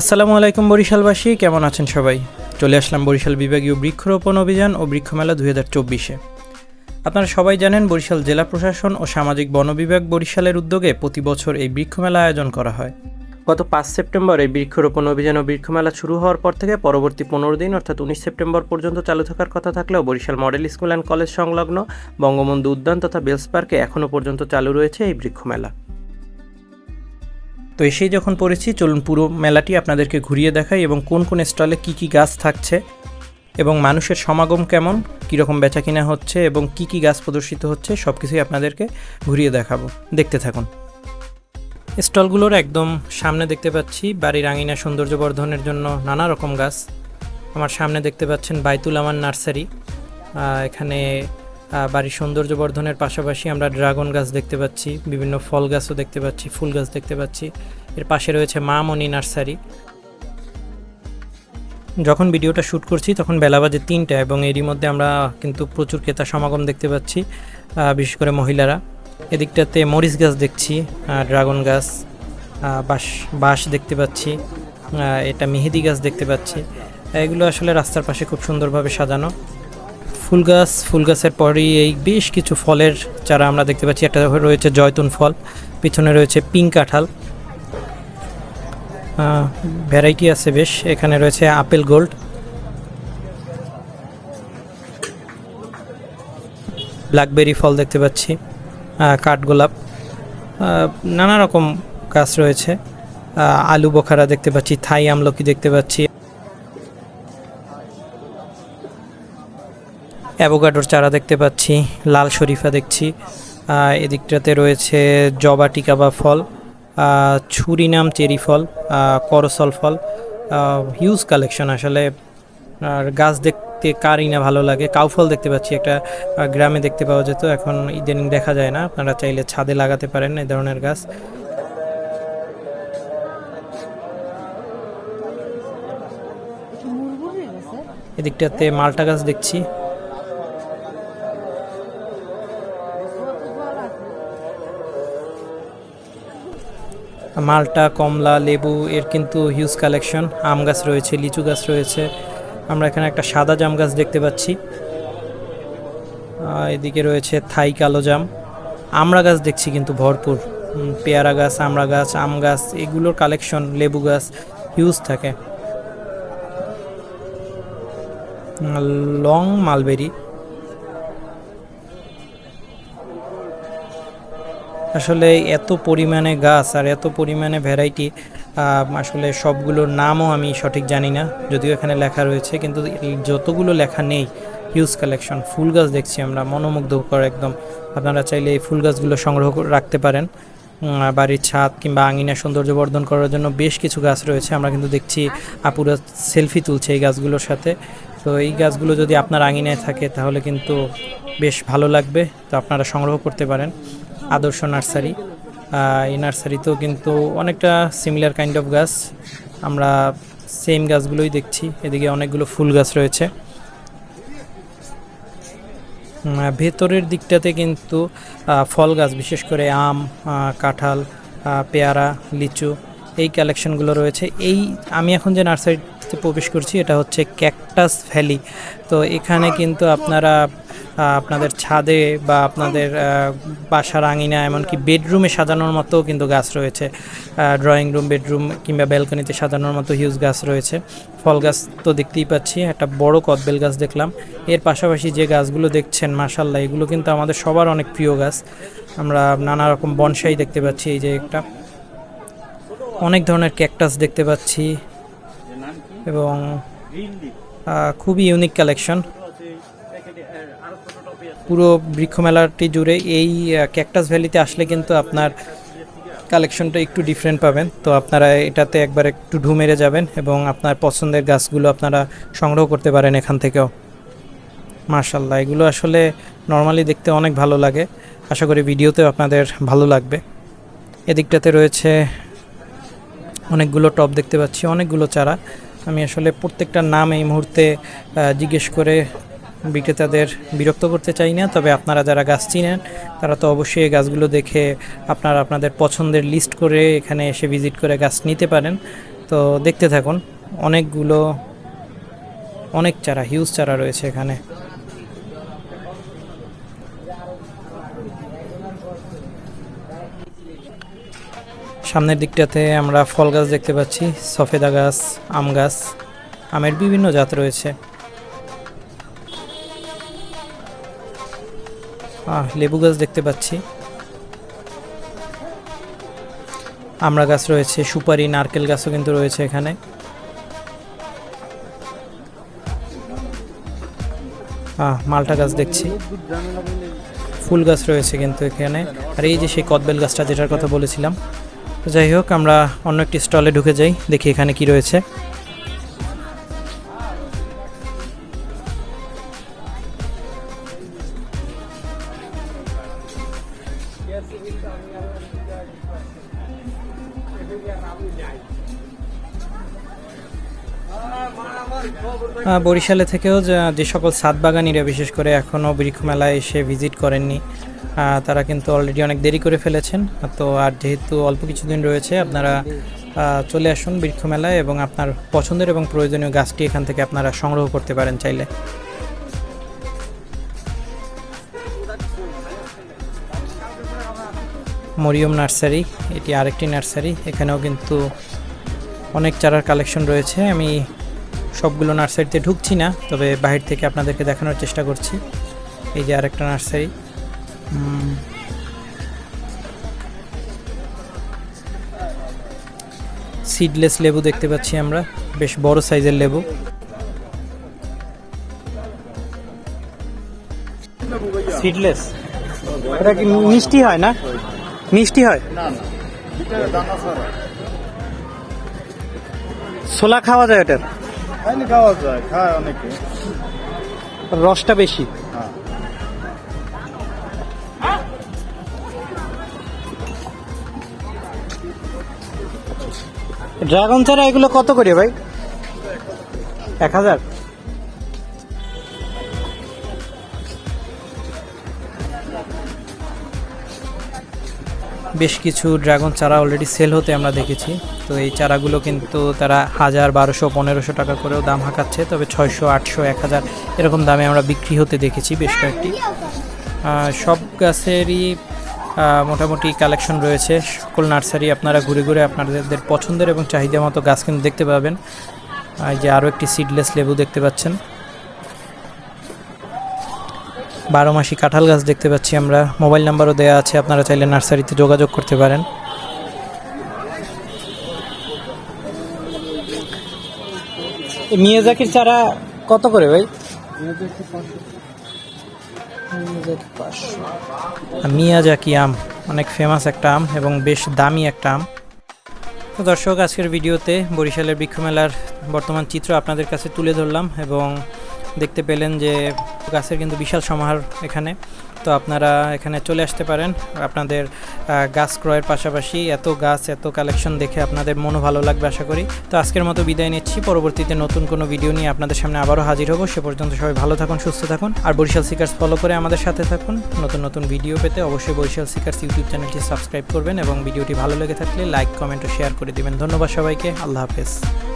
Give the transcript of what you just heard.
আসসালামু আলাইকুম বরিশালবাসী, কেমন আছেন সবাই? চলে আসলাম বরিশাল বিভাগীয় বৃক্ষরোপণ অভিযান ও বৃক্ষমেলা দুই হাজার চব্বিশে। আপনারা সবাই জানেন বরিশাল জেলা প্রশাসন ও সামাজিক বন বিভাগ বরিশালের উদ্যোগে প্রতি বছর এই বৃক্ষমেলা আয়োজন করা হয়। গত পাঁচ সেপ্টেম্বর এই বৃক্ষরোপণ অভিযান ও বৃক্ষমেলা শুরু হওয়ার পর থেকে পরবর্তী পনেরো দিন, অর্থাৎ উনিশ সেপ্টেম্বর পর্যন্ত চালু থাকার কথা থাকলেও Barishal model school and college সংলগ্ন বঙ্গবন্ধু উদ্যান তথা বেলস পার্কে এখনও পর্যন্ত চালু রয়েছে এই বৃক্ষমেলা। তো এসেই যখন পড়েছি, চলুন পুরো মেলাটি আপনাদেরকে ঘুরিয়ে দেখাই এবং কোন কোন স্টলে কি কি গাছ থাকছে এবং মানুষের সমাগম কেমন, কীরকম বেচা কিনা হচ্ছে এবং কি কি গাছ প্রদর্শিত হচ্ছে সব কিছুই আপনাদেরকে ঘুরিয়ে দেখাবো। দেখতে থাকুন। স্টলগুলোর একদম সামনে দেখতে পাচ্ছি বাড়ির আঙিনা সৌন্দর্য বর্ধনের জন্য নানা রকম গাছ। আমার সামনে দেখতে পাচ্ছেন বাইতুল আমান নার্সারি। এখানে বাড়ির সৌন্দর্য বর্ধনের পাশাপাশি আমরা ড্রাগন গাছ দেখতে পাচ্ছি, বিভিন্ন ফল গাছও দেখতে পাচ্ছি, ফুল গাছ দেখতে পাচ্ছি। এর পাশে রয়েছে মা মণি নার্সারি। যখন ভিডিওটা শ্যুট করছি, তখন বেলা বাজে তিনটা এবং এরই মধ্যে আমরা কিন্তু প্রচুর ক্রেতা সমাগম দেখতে পাচ্ছি বিশেষ করে মহিলারা। এদিকটাতে মরিচ গাছ দেখছি ড্রাগন গাছ বাঁশ বাঁশ দেখতে পাচ্ছি এটা মেহেদি গাছ দেখতে পাচ্ছি। এগুলো আসলে রাস্তার পাশে খুব সুন্দরভাবে সাজানো। ফুল গাছ, ফুল গাছের পরই এই বেশ কিছু ফলের চারা আমরা দেখতে পাচ্ছি। একটা রয়েছে জয়তুন ফল, পিছনে রয়েছে পিঙ্ক কাঁঠাল। ভ্যারাইটি আছে বেশ। এখানে রয়েছে আপেল গোল্ড। ব্ল্যাকবেরি ফল দেখতে পাচ্ছি কাঠগোলাপ নানা রকম গাছ রয়েছে। আলু বোখারা দেখতে পাচ্ছি, থাই আমলকি দেখতে পাচ্ছি। অ্যাভোকাডোর চারা দেখতে পাচ্ছি লাল শরীফা দেখছি। এদিকটাতে রয়েছে জবা টিকা বা ফল ছুরিনাম চেরি ফল করসল ফল। হিউজ কালেকশন আসলে। আর গাছ দেখতে কারই না ভালো লাগে। কাউফল দেখতে পাচ্ছি একটা গ্রামে দেখতে পাওয়া যেত। এখন ইদানিং দেখা যায় না। আপনারা চাইলে ছাদে লাগাতে পারেন এই ধরনের গাছ। এদিকটাতে মালটা গাছ দেখছি। মালটা, কমলা, লেবু, এর কিন্তু হিউজ কালেকশন আম গাছ রয়েছে, লিচু গাছ রয়েছে। আমরা এখানে একটা সাদা জাম গাছ দেখতে পাচ্ছি। এদিকে রয়েছে থাই কালো জাম। আমড়া গাছ দেখছি কিন্তু ভরপুর। পেয়ারা গাছ আমড়া গাছ, আম গাছ, এগুলোর কালেকশন লেবু গাছ হিউজ থাকে। লং মালবেরি আসলে এত পরিমাণে গাছ আর এত পরিমাণে ভ্যারাইটি আসলে সবগুলোর নামও আমি সঠিক জানি না, যদিও এখানে লেখা রয়েছে, কিন্তু যতগুলো লেখা নেই হিউজ কালেকশন ফুল গাছ দেখছি আমরা, মনোমুগ্ধকর একদম। আপনারা চাইলে এই ফুল গাছগুলো সংগ্রহ রাখতে পারেন। বাড়ির ছাদ কিংবা আঙিনা সৌন্দর্য বর্ধন করার জন্য বেশ কিছু গাছ রয়েছে, আমরা কিন্তু দেখছি আপুরা সেলফি তুলছে এই গাছগুলোর সাথে। তো এই গাছগুলো যদি আপনার আঙিনায় থাকে, তাহলে কিন্তু বেশ ভালো লাগবে, তো আপনারা সংগ্রহ করতে পারেন। আদর্শ নার্সারি। এই নার্সারিতেও কিন্তু অনেকটা সিমিলার কাইন্ড অফ গাছ। আমরা সেম গাছগুলোই দেখছি। এদিকে অনেকগুলো ফুল গাছ রয়েছে। ভেতরের দিকটাতে কিন্তু ফল গাছ, বিশেষ করে আম কাঁঠাল পেয়ারা, লিচু, এই কালেকশনগুলো রয়েছে। এই, আমি এখন যে নার্সারিতে প্রবেশ করছি, এটা হচ্ছে ক্যাকটাস ভ্যালি তো এখানে কিন্তু আপনারা আপনাদের ছাদে বা আপনাদের বাসার আঙিনা, এমনকি বেডরুমে সাজানোর মতো কিন্তু গাছ রয়েছে। ড্রয়িং রুম বেডরুম কিংবা ব্যালকনিতে সাজানোর মতো হিউজ গাছ রয়েছে। ফল গাছ তো দেখতেই পাচ্ছি, একটা বড় কদবেল গাছ দেখলাম। এর পাশাপাশি যে গাছগুলো দেখছেন মাসাল্লাহ এগুলো কিন্তু আমাদের সবার অনেক প্রিয় গাছ। আমরা নানা রকম বনসাই দেখতে পাচ্ছি, এই যে একটা। অনেক ধরনের ক্যাকটাস দেখতে পাচ্ছি। এবং খুবই ইউনিক কালেকশন পুরো বৃক্ষমেলাটি জুড়ে এই ক্যাকটাস ভ্যালিতে আসলে কিন্তু আপনার কালেকশনটা একটু ডিফারেন্ট পাবেন। তো আপনারা এটাতে একবার একটু ঢু মেরে যাবেন এবং আপনার পছন্দের গাছগুলো আপনারা সংগ্রহ করতে পারেন এখান থেকেও। মার্শাল্লাহ এগুলো আসলে নর্মালি দেখতে অনেক ভালো লাগে। আশা করি ভিডিওতেও আপনাদের ভালো লাগবে। এদিকটাতে রয়েছে অনেকগুলো টপ দেখতে পাচ্ছি, অনেকগুলো চারা। আমি আসলে প্রত্যেকটার নাম এই মুহূর্তে জিজ্ঞেস করে বিক্রেতাদের বিরক্ত করতে চাই না, তবে আপনারা যারা গাছ চিনেন, তারা তো অবশ্যই গাছগুলো দেখে আপনারা আপনাদের পছন্দের লিস্ট করে এখানে এসে ভিজিট করে গাছ নিতে পারেন। তো দেখতে থাকুন, অনেকগুলো, অনেক চারা হিউজ চারা রয়েছে এখানে। সামনের দিকটাতে আমরা ফল গাছ দেখতে পাচ্ছি, সফেদা গাছ, আম গাছ, আমের বিভিন্ন জাত রয়েছে। আহ, লেবু গাছ দেখতে পাচ্ছি। আমড়া গাছ রয়েছে সুপারি নারকেল গাছও কিন্তু রয়েছে এখানে। আহ, মালটা গাছ দেখছি। ফুল গাছ রয়েছে কিন্তু এখানে। আর এই যে সেই কদবেল গাছটা যেটার কথা বলেছিলাম। যাই হোক আমরা অন্য একটি স্টলে ঢুকে যাই দেখি এখানে কি রয়েছে। বরিশালে থেকেও যে সকল সাত বাগানিরা, বিশেষ করে এখনও বৃক্ষ মেলায় এসে ভিজিট করেননি তারা কিন্তু অলরেডি অনেক দেরি করে ফেলেছেন। তো আর যেহেতু অল্প কিছুদিন রয়েছে, আপনারা চলে আসুন বৃক্ষ মেলায় এবং আপনার পছন্দের এবং প্রয়োজনীয় গাছটি এখান থেকে আপনারা সংগ্রহ করতে পারেন চাইলে। মরিয়ম নার্সারি, এটি আরেকটি নার্সারি। এখানেও কিন্তু অনেক চারার কালেকশন রয়েছে। আমি সবগুলো নার্সারিতে ঢুকছি না, তবে বাহির থেকে আপনাদেরকে দেখানোর চেষ্টা করছি। এই যে আরেকটা নার্সারি। সিডলেস লেবু দেখতে পাচ্ছি আমরা। বেশ বড় সাইজের লেবু। সিডলেস? এটা কি মিষ্টি হয় না? মিষ্টি হয়? ছোলা খাওয়া যায় এটার খাওয়া যায় খায় অনেকে। রসটা বেশি? হ্যাঁ। ড্রাগন চারা এগুলো কত করে ভাই? এক হাজার? বেশ কিছু ড্রাগন চারা অলরেডি সেল হতে আমরা দেখেছি। তো এই চারাগুলো কিন্তু তারা হাজার বারোশো, পনেরোশো টাকা করেও দাম হাঁকাচ্ছে, তবে ছয়শো, আটশো, এক হাজার এরকম দামে আমরা বিক্রি হতে দেখেছি বেশ কয়েকটি। সব গাছেরই মোটামুটি কালেকশন রয়েছে। সকল নার্সারি আপনারা ঘুরে ঘুরে আপনাদের পছন্দের এবং চাহিদা মতো গাছ কিন্তু দেখতে পাবেন। আর যে আরও একটি সিডলেস লেবু দেখতে পাচ্ছেন। বারো মাসি কাঁঠাল গাছ দেখতে পাচ্ছি আমরা। মোবাইল নাম্বারও দেওয়া আছে, আপনারা চাইলে নার্সারিতে যোগাযোগ করতে পারেন। মিয়াজাকির চারা কত করে ভাই? মিয়াজাকি আম, অনেক ফেমাস একটা আম এবং বেশ দামি একটা আম। দর্শক, আজকের ভিডিওতে বরিশালের বৃক্ষমেলার বর্তমান চিত্র আপনাদের কাছে তুলে ধরলাম এবং দেখতে পেলেন যে গাছের কিন্তু বিশাল সমাহার এখানে। তো আপনারা এখানে চলে আসতে পারেন। আপনাদের গাছ ক্রয়ের পাশাপাশি এত গাছ, এত কালেকশন দেখে আপনাদের মনও ভালো লাগবে আশা করি। তো আজকের মতো বিদায় নিচ্ছি। পরবর্তীতে নতুন কোনো ভিডিও নিয়ে আপনাদের সামনে আবারও হাজির হব। সে পর্যন্ত সবাই ভালো থাকুন, সুস্থ থাকুন। আর বরিশাল সিকার্স ফলো করে আমাদের সাথে থাকুন। নতুন নতুন ভিডিও পেতে অবশ্যই বরিশাল সিকার্স ইউটিউব চ্যানেলটি সাবস্ক্রাইব করবেন এবং ভিডিওটি ভালো লেগে থাকলে লাইক কমেন্ট ও শেয়ার করে দিবেন। ধন্যবাদ সবাইকে। আল্লাহ হাফেজ।